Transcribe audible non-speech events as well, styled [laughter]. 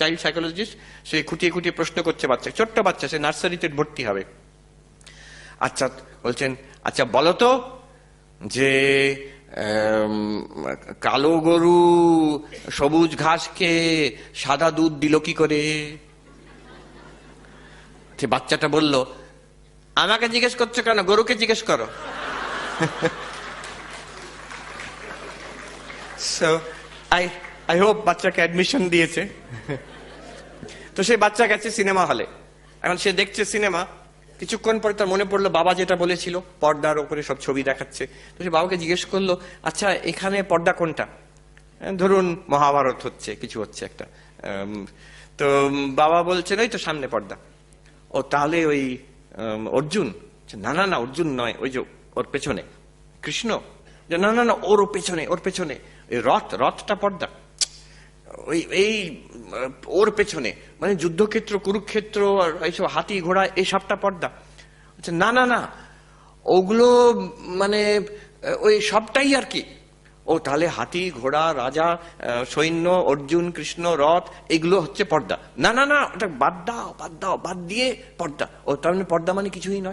Child psychologist সে খুঁটিয়ে খুঁটিয়ে প্রশ্ন করছে বাচ্চা ছোট্ট বাচ্চা, সে নার্সারিতে ভর্তি হবে। আচ্ছা বলছেন আচ্ছা বলো তো যে কালো গরু, সবুজ ঘাসকে সাদা দুধ দিল কি করে? সে বাচ্চাটা বলল, আমাকে জিজ্ঞেস করছ কেন? গরুকে জিজ্ঞেস করো। [laughs] সো আই আই হোপ বাচ্চাকে অ্যাডমিশন দিয়েছে। তো সেই বাচ্চা গেছে সিনেমা হলে এখন সে দেখছে সিনেমা কিছুক্ষণ পরে তার মনে পড়ল, বাবা যেটা বলেছিল, পর্দার ওপরে সব ছবি দেখাচ্ছে। তো সে বাবাকে জিজ্ঞেস করল আচ্ছা এখানে পর্দা কোনটা? ধরুন, মহাভারত হচ্ছে, কিছু হচ্ছে একটা। তো বাবা বলছেন ওই তো সামনে পর্দা। ও, তাহলে ওই অর্জুন? না না না, অর্জুন নয়, ওই যে ওর পেছনে। কৃষ্ণ? না না না, ওর পেছনে ওর পেছনে। ওই রথ, রথটা পর্দা। ওই এই, ওর পেছনে মানে যুদ্ধক্ষেত্র, কুরুক্ষেত্র, আর এইসব হাতি ঘোড়া, এই সবটা পর্দা। আচ্ছা না না না, ওগুলো মানে ওই সবটাই আর কি। ও, তাহলে হাতি, ঘোড়া, রাজা সৈন্য, অর্জুন, কৃষ্ণ, রথ, এগুলো হচ্ছে পর্দা। না না না, ওটা বাদ দাও বাদ দাও, বাদ দিয়ে পর্দা। ও, তার মানে পর্দা মানে কিছুই নয়।